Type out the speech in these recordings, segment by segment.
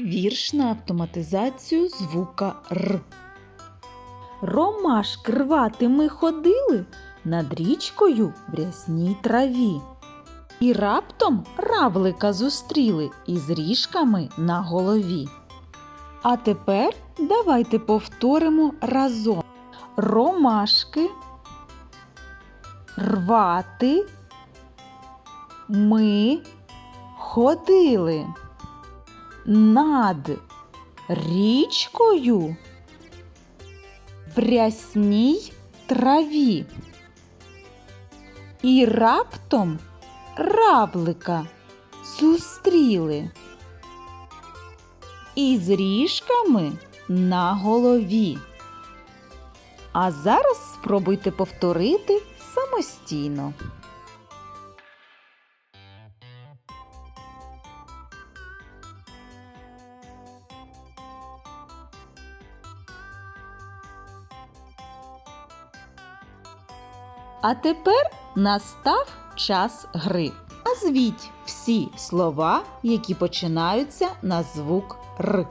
Вірш на автоматизацію звука Р. Ромашки рвати ми ходили над річкою в рясній траві. І раптом равлика зустріли із ріжками на голові. А тепер давайте повторимо разом. Ромашки рвати ми ходили над річкою в рясній траві. І раптом равлика зустріли із ріжками на голові. А зараз спробуйте повторити самостійно. А тепер настав час гри. Назвіть всі слова, які починаються на звук Р.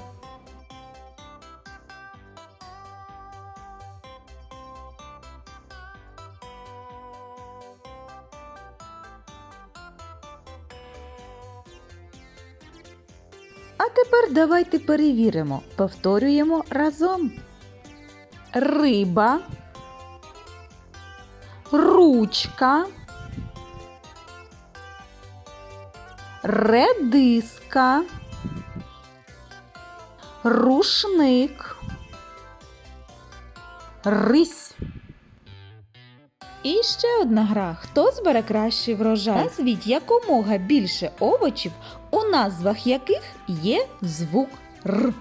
А тепер давайте перевіримо. Повторюємо разом. Риба, ручка, редиска, рушник, рись. І ще одна гра. Хто збере кращий врожай? Назвіть якомога більше овочів, у назвах яких є звук Р.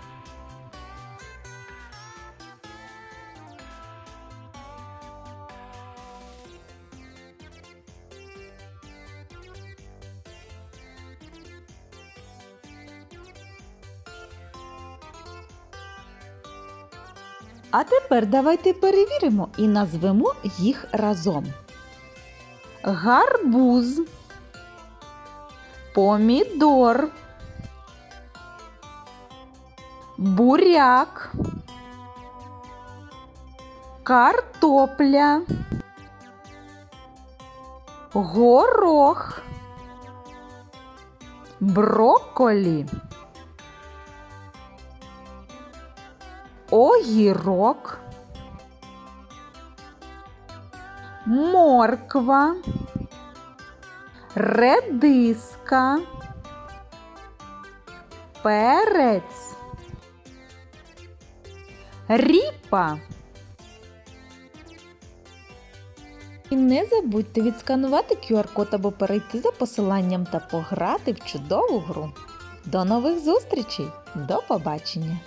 А тепер давайте перевіримо і назвемо їх разом. Гарбуз, помідор, буряк, картопля, горох, брокколі. Огірок, морква, редиска, перець, ріпа. І не забудьте відсканувати QR-код або перейти за посиланням та пограти в чудову гру. До нових зустрічей! До побачення!